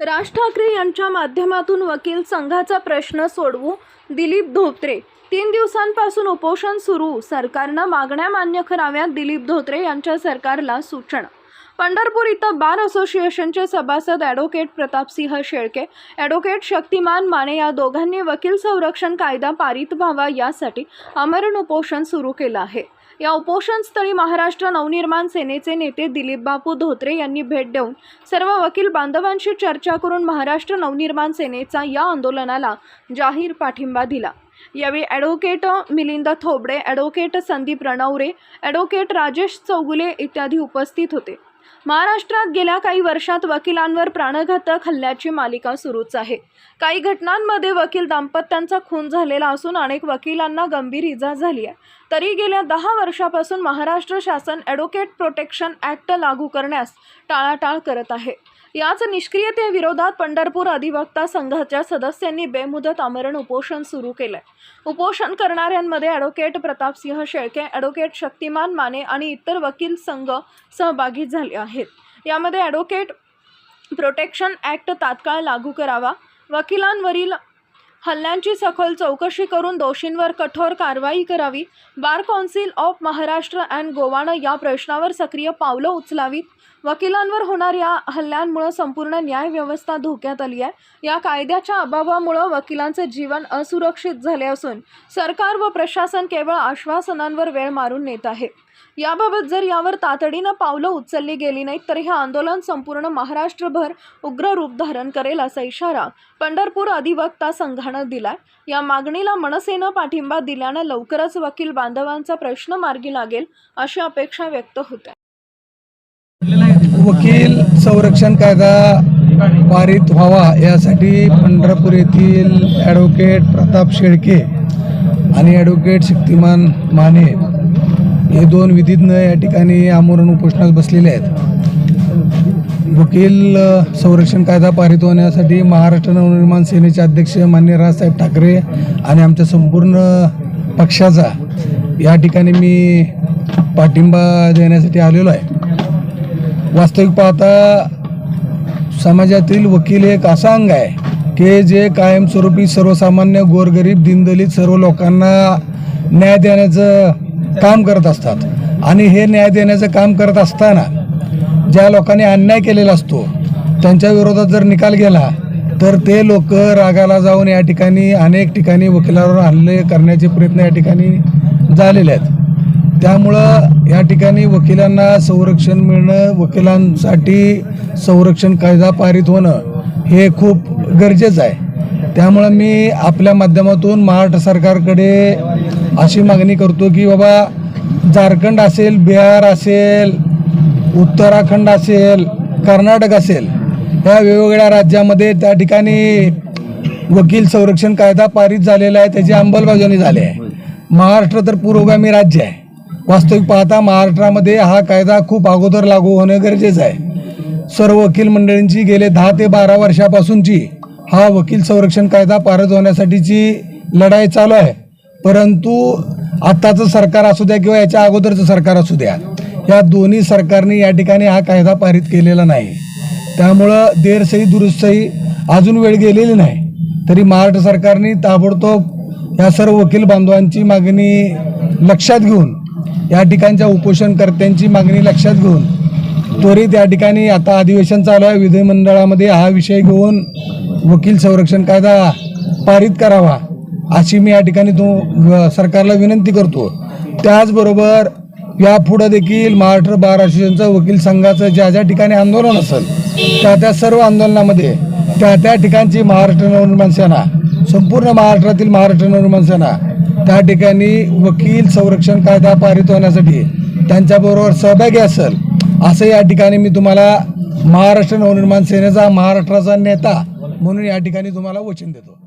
राज ठाकरे यांच्या माध्यमातून वकील संघाचा प्रश्न सोडवू दिलीप धोत्रे. तीन दिवसांपासून उपोषण सुरू. सरकारनं मागण्या मान्य कराव्यात दिलीप धोत्रे यांच्या सरकारला सूचना. पंढरपूर इथं बार असोसिएशनचे सभासद ॲडव्होकेट प्रतापसिंह शेळके ॲडव्होकेट शक्तिमान माने या दोघांनी वकील संरक्षण कायदा पारित व्हावा यासाठी अमरण उपोषण सुरू केलं आहे. या उपोषणस्थळी महाराष्ट्र नवनिर्माण सेनेचे नेते दिलीप बापू धोत्रे यांनी भेट देऊन सर्व वकील बांधवांशी चर्चा करून महाराष्ट्र नवनिर्माण सेनेचा या आंदोलनाला जाहीर पाठिंबा दिला. यावेळी advocate Milind Thobde advocate Sandeep Ranaware advocate Rajesh Chougule इत्यादी उपस्थित होते. महाराष्ट्रात गेल्या काही वर्षात वकिलांवर प्राणघातक हल्ल्याची मालिका सुरूच आहे. काही घटनांमध्ये वकील दाम्पत्यांचा खून झालेला असून अनेक वकिलांना गंभीर इजा झाली आहे. तरी गेल्या दहा वर्षापासून महाराष्ट्र शासन ॲडव्होकेट प्रोटेक्शन ॲक्ट लागू करण्यास टाळाटाळ करत आहे. याच निष्क्रियतेविरोधात पंढरपूर अधिवक्ता संघाच्या सदस्यांनी बेमुदत आमरण उपोषण सुरू केलंय. उपोषण करणाऱ्यांमध्ये ॲडव्होकेट प्रतापसिंह शेळके ॲडव्होकेट शक्तिमान माने आणि इतर वकील संघ सहभागी झाले आहेत. यामध्ये ॲडव्होकेट प्रोटेक्शन ॲक्ट तात्काळ लागू करावा वकिलांवरील हल्ल्यांची सखोल चौकशी करून दोषींवर कठोर कारवाई करावी. Bar council of Maharashtra and गोवानं या प्रश्नावर सक्रिय पावलं उचलावीत. वकिलांवर होणाऱ्या हल्ल्यांमुळं संपूर्ण न्यायव्यवस्था धोक्यात आली आहे. या कायद्याच्या अभावामुळं वकिलांचे जीवन असुरक्षित झाले असून सरकार व प्रशासन केवळ आश्वासनांवर वेळ मारून नेत आहे. याबाबत जर यावर तातडीनं पावलं उचलली गेली नाहीत तर हे आंदोलन संपूर्ण महाराष्ट्रभर उग्र रूप धारण करेल असा इशारा पंढरपूर अधिवक्ता संघानं दिलाय. या मागणीला मनसेनं पाठिंबा दिल्यानं लवकरच वकील बांधवांचा प्रश्न मार्गी लागेल अशी अपेक्षा व्यक्त होत्या. वकील संरक्षण कायदा पारित व्हावा यासाठी पंढरपूर येथील ॲडव्होकेट प्रताप शेळके आणि ॲडव्होकेट शक्तिमान माने हे दोन विधीज्ञ या ठिकाणी आमरण उपोषणास बसलेले आहेत. वकील संरक्षण कायदा पारित होण्यासाठी महाराष्ट्र नवनिर्माण सेनेचे अध्यक्ष मान्य राजसाहेब ठाकरे आणि आमच्या संपूर्ण पक्षाचा या ठिकाणी मी पाठिंबा देण्यासाठी आलेलो आहे. वास्तविक पाहता समाजातील वकील एक असा अंग आहे की जे कायमस्वरूपी सर्वसामान्य गोरगरीब दिनदलित सर्व लोकांना न्याय देण्याचं काम करत असतात. आणि हे न्याय देण्याचं काम करत असताना ज्या लोकांनी अन्याय केलेला असतो त्यांच्या विरोधात जर निकाल गेला तर ते लोक रागाला जाऊन या ठिकाणी अनेक ठिकाणी वकिलावर हल्ले करण्याचे प्रयत्न या ठिकाणी झालेले आहेत. त्यामुळं या ठिकाणी वकिलांना संरक्षण मिळणं वकिलांसाठी संरक्षण कायदा पारित होणं हे खूप गरजेचं आहे. त्यामुळं मी आपल्या माध्यमातून महाराष्ट्र सरकारकडे अशी मागणी करतो की बाबा झारखंड असेल बिहार असेल उत्तराखंड असेल कर्नाटक असेल या वेगवेगळ्या राज्यामध्ये त्या ठिकाणी वकील संरक्षण कायदा पारित झालेला आहे त्याची अंमलबजावणी झाली आहे. महाराष्ट्र तर पुरोगामी राज्य आहे. वास्तविक पाहता महाराष्ट्रामध्ये हा कायदा खूप अगोदर लागू होणं गरजेचं आहे. सर्व वकील मंडळींची गेले दहा ते बारा वर्षापासूनची हा वकील संरक्षण कायदा पारित होण्यासाठीची लढाई चालू आहे. परंतु आत्ताचं सरकार असू द्या किंवा याच्या अगोदरचं सरकार असू द्या या दोन्ही सरकारने या ठिकाणी हा कायदा पारित केलेला नाही. त्यामुळं देरसही दुरुस्तही अजून वेळ गेलेली नाही. तरी महाराष्ट्र सरकारने ताबडतोब या सर्व वकील बांधवांची मागणी लक्षात घेऊन या ठिकाणच्या उपोषणकर्त्यांची मागणी लक्षात घेऊन त्वरित या ठिकाणी आता अधिवेशन चालू आहे. विधिमंडळामध्ये हा विषय घेऊन वकील संरक्षण कायदा पारित करावा. अशी मी या ठिकाणी तो सरकारला विनंती करतो. त्याचबरोबर यापुढं देखील महाराष्ट्र बार असोसिएशनचं वकील संघाचं ज्या ज्या ठिकाणी आंदोलन असेल त्या त्या सर्व आंदोलनामध्ये त्या त्या ठिकाणची महाराष्ट्र नवनिर्माण सेना संपूर्ण महाराष्ट्रातील महाराष्ट्र नवनिर्माण सेना त्या ठिकाणी वकील संरक्षण कायदा पारित होण्यासाठी त्यांच्याबरोबर सहभागी असेल असं या ठिकाणी मी तुम्हाला महाराष्ट्र नवनिर्माण सेनेचा महाराष्ट्राचा नेता म्हणून या ठिकाणी तुम्हाला वचन देतो.